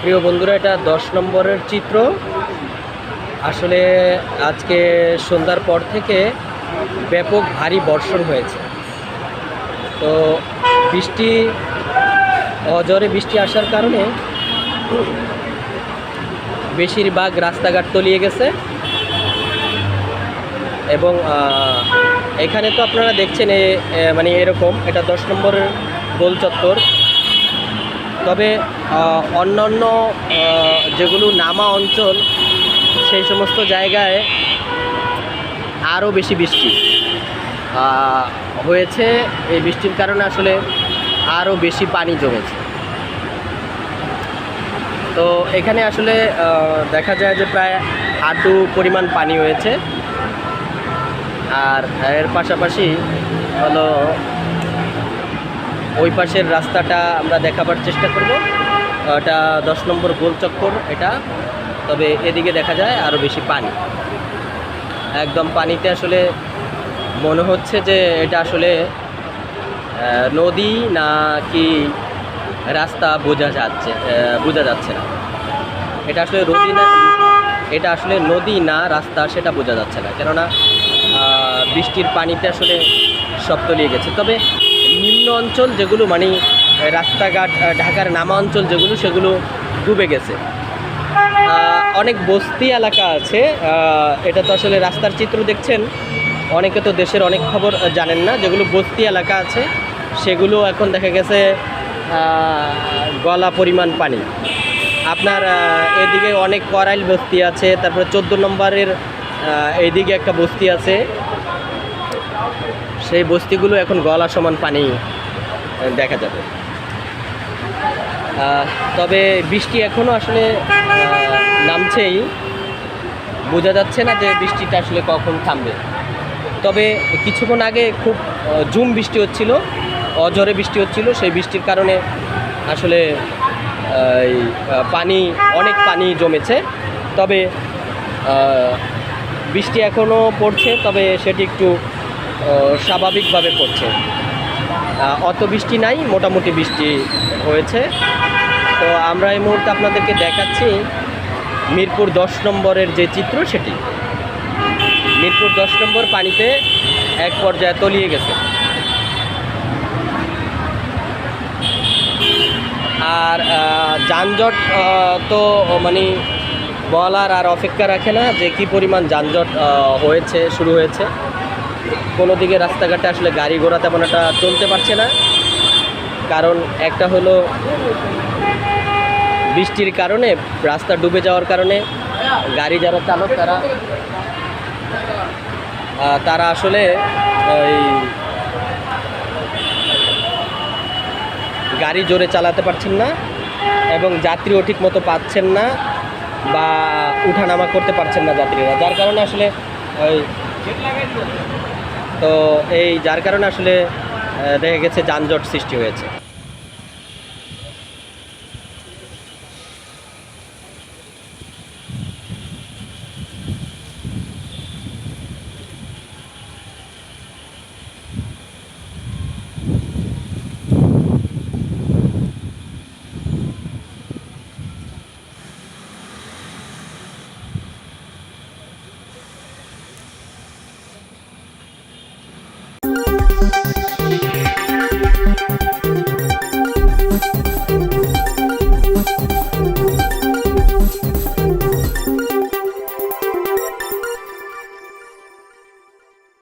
প্রিয় বন্ধুরা, এটা দশ নম্বরের চিত্র। আসলে আজকে সন্ধ্যার পর থেকে ব্যাপক ভারী বর্ষণ হয়েছে। তো বৃষ্টি অজরে বৃষ্টি আসার কারণে বেশিরভাগ রাস্তাঘাট তলিয়ে গেছে। এবং এখানে তো আপনারা দেখছেন মানে এরকম, এটা দশ নম্বরের গোল চত্বর। তবে অন্যান্য যেগুলো নামা অঞ্চল, সেই সমস্ত জায়গায় আরও বেশি বৃষ্টি। হয়েছে, এই বৃষ্টির কারণে আসলে আরও বেশি পানি জমেছে। তো এখানে আসলে দেখা যায় যে প্রায় হাঁটু পরিমাণ পানি হয়েছে। আর এর পাশাপাশি হলো, ওই পাশের রাস্তাটা আমরা দেখাবার চেষ্টা করব। এটা দশ নম্বর গোল চক্কর এটা। তবে এদিকে দেখা যায় আরও বেশি পানি। একদম পানিতে আসলে মনে হচ্ছে যে এটা আসলে নদী না কি রাস্তা বোঝা যাচ্ছে বোঝা যাচ্ছে না। এটা আসলে নদী না, এটা আসলে নদী না রাস্তা সেটা বোঝা যাচ্ছে না। কেননা বৃষ্টির পানিতে আসলে সব তলিয়ে গেছে। তবে নিম্ন অঞ্চল যেগুলো মানে রাস্তাঘাট ঢাকার নামা অঞ্চল যেগুলো, সেগুলো ডুবে গেছে। অনেক বস্তি এলাকা আছে। এটা তো আসলে রাস্তার চিত্র দেখছেন। অনেকে তো দেশের অনেক খবর জানেন না। যেগুলো বস্তি এলাকা আছে, সেগুলো এখন দেখা গেছে গলা পরিমাণ পানি। আপনার এদিকে অনেক করাইল বস্তি আছে, তারপরে চোদ্দ নম্বরের এইদিকে একটা বস্তি আছে। সেই বস্তিগুলো এখন গলা সমান পানি দেখা যাবে। তবে বৃষ্টি এখনও আসলে নামছেই। বোঝা যাচ্ছে না যে বৃষ্টিটা আসলে কখন থামবে। তবে কিছুক্ষণ আগে খুব ঝুম বৃষ্টি হচ্ছিল অজরে বৃষ্টি হচ্ছিল। সেই বৃষ্টির কারণে আসলে পানি, অনেক পানি জমেছে। তবে বৃষ্টি এখনও পড়ছে, তবে সেটি একটু স্বাভাবিকভাবে পড়ছে। অত বৃষ্টি নাই, মোটামুটি বৃষ্টি হয়েছে। তো আমরা এই মুহূর্তে আপনাদেরকে দেখাচ্ছি মিরপুর দশ নম্বরের যে চিত্র সেটি। মিরপুর দশ নম্বর পানিতে এক পর্যায়ে তলিয়ে গেছে। আর যানজট তো মানে বলার আর অপেক্ষা রাখে না যে কি পরিমাণ যানজট হয়েছে, শুরু হয়েছে। কোনো দিকে রাস্তাঘাটে আসলে গাড়ি ঘোড়া তেমন একটা চলতে পারছে না। কারণ একটা হলো বৃষ্টির কারণে, রাস্তা ডুবে যাওয়ার কারণে, গাড়ি যারা চালক তারা তারা আসলে ওই গাড়ি জোরে চালাতে পারছেন না এবং যাত্রীও ঠিক মতো পাচ্ছেন না বা উঠানামা করতে পারছেন না যাত্রীরা। যার কারণে আসলে ওই তো এই যার কারণে আসলে দেখা গেছে যানজট সৃষ্টি হয়েছে।